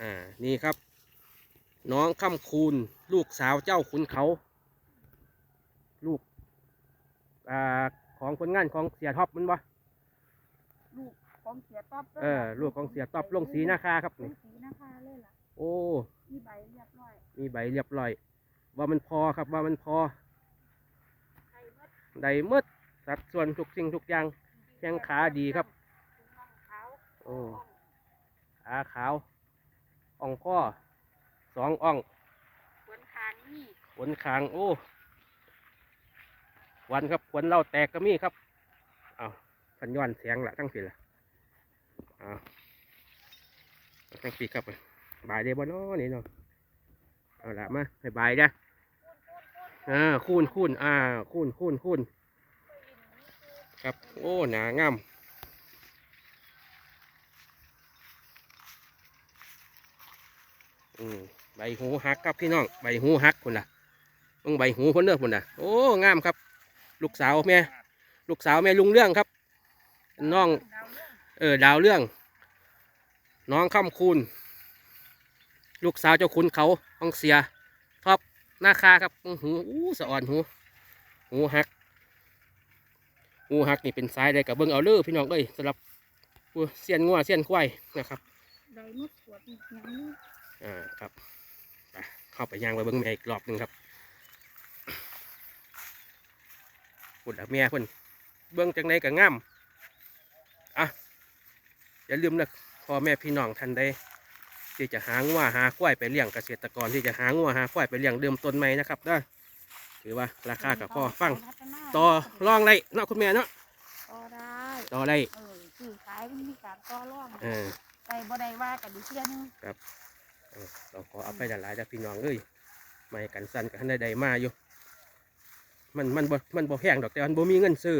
อ่า นี่ครับ น้องค่ำคูณ ลูกสาวเจ้าขุนเขา ลูก อ่า ของคนงานของเสียท็อปมันวะลูกของเสียต๊อบเออลูกของเสียท็อปลงสีนาคาครับลนี่งสีนะคะเลยล่ะโอ้ มีใบเรียบร้อยมีใบเรียบร้อย ว่ามันพอครับว่ามันพอไข่มดได้หมดสัดส่วนทุกสิ่งทุกอย่าง แข้งขาดีครับน้องขาวโอ้ ขาขาว อ่องข้อสองอ่องขวนคางนี่ขนคางโอ้วันครับขนเราแตกก็มีครับเอาพันย้อนเสียงละทั้งสิละเอาเอาทั้งปีครับไปบายได้บ่เนาะนี่เนาะเอาละมาให้บายนะอ่าคูณคูณอ่าคูณคูณคูณครับ โอ้หนางาม อืมใบหูหักครับพี่น้อง ใบหูหักคนละมึงใบหูคนเด้อคนน่ะโอ้ งามครับ ลูกสาวแม่ ลูกสาวแม่ลุงเรื่องครับ น้อง เออ ดาวเรื่อง น้องค่ำคูณลูกสาวเจ้าคุณเขาห้องเสียท็อปหน้าคาครับหูอู้สะอ่อนหู หูหัก หูหักนี่เป็นสายใดกับเบิ้งเอาเลือพี่น้องเอ้ยสำหรับเสียนงัวเสียนควายนะครับใบมดขวด อีกอย่างนี้อ่าครับไปเข้าไปย่างไปเบิ้งแม่อีกรอบหนึ่งครับปุ่นละแม่เพิ่นเบิ้งจังไดก็งามอะอย่าลืมนะพ่อแม่พี่น้องท่านใดที่จะหางัวหาควายไปเลี้ยงเกษตรกรที่จะหางัวหาควายไปเลี้ยงเดิมต้นใหม่นะครับเด้อถือว่าราคากับพ่อฟังพัฒนาต่อรองได้เนาะคุณแม่เนาะต่อได้ต่อได้เออสื่อขายมันมีการต่อรองเออใส่บ่ได้ว่ากันดีเที่ยนึงเออ เราขอเอาไปหลายๆจากพี่น้องเลยไม่ให้กันสั้นกันได้ใดมาอยู่ มันมันบ่มันบ่แพงดอกแต่มันบ่มีเงินซื้อ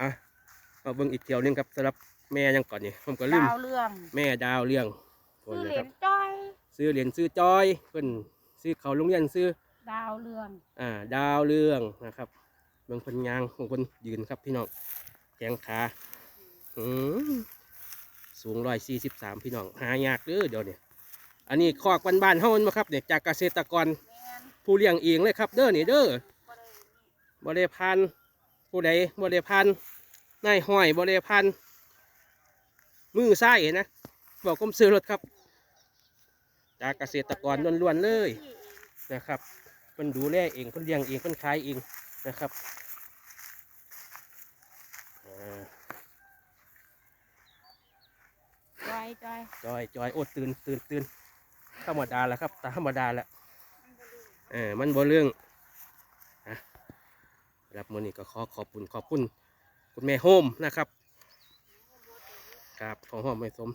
อะมาเบิ่งอีกเที่ยวหนึงครับสำหรับแม่ยังก่อนนี่ผมก็ลืมดาวเรื่อง แม่ดาวเลี้ยงคซื้นอเลยเหรีคยรับญจ้อย ซื้อเหรียญซื้อจอยเพิ่นซื้อเขาโรงเรียนซื้อดาวเรื่อง อ่า ดาวเรื่องนะครับเบิ่งเพิ่นยางของเพิ่นยืนครับพี่น้องแขงขาอืม สูงร้อยสี่สิบสามพี่น้องหายากเด้อเดี๋ยวนี้อันนี้คอกบ้านๆเฮามันบ่ครับเนี่ยจากเกษตรกรผู้เลี้ยงเองเลยครับ เด้อนี่เด้อบ่ได้นี่บ่ได้พันผู้ใดบ่ได้พันนายห้อยบ่ได้พันมือซ้นะบอกกรมซื้อรถครับ จากเกษตรกรล้วนๆเลยนะครับเพิ่นดูแลเองเพิ่นเลี้ยงเองเพิ่นขายเองนะครับอ่า จอยจอยจอยจอยโอ้ตื่นตื่นตื่นธรรมดาแหละครับตามธรรมดาแหละเออมันบ่เรื่องนะรับมือนี้ก็ขอขอบคุณขอบคุณคุณแม่โฮมนะครับ ครับของหอมไม่สม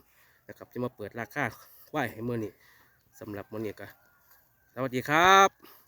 นะครับที่มาเปิดราคาไหวให้มือนี้สำหรับมือนี้ก็สวัสดีครับ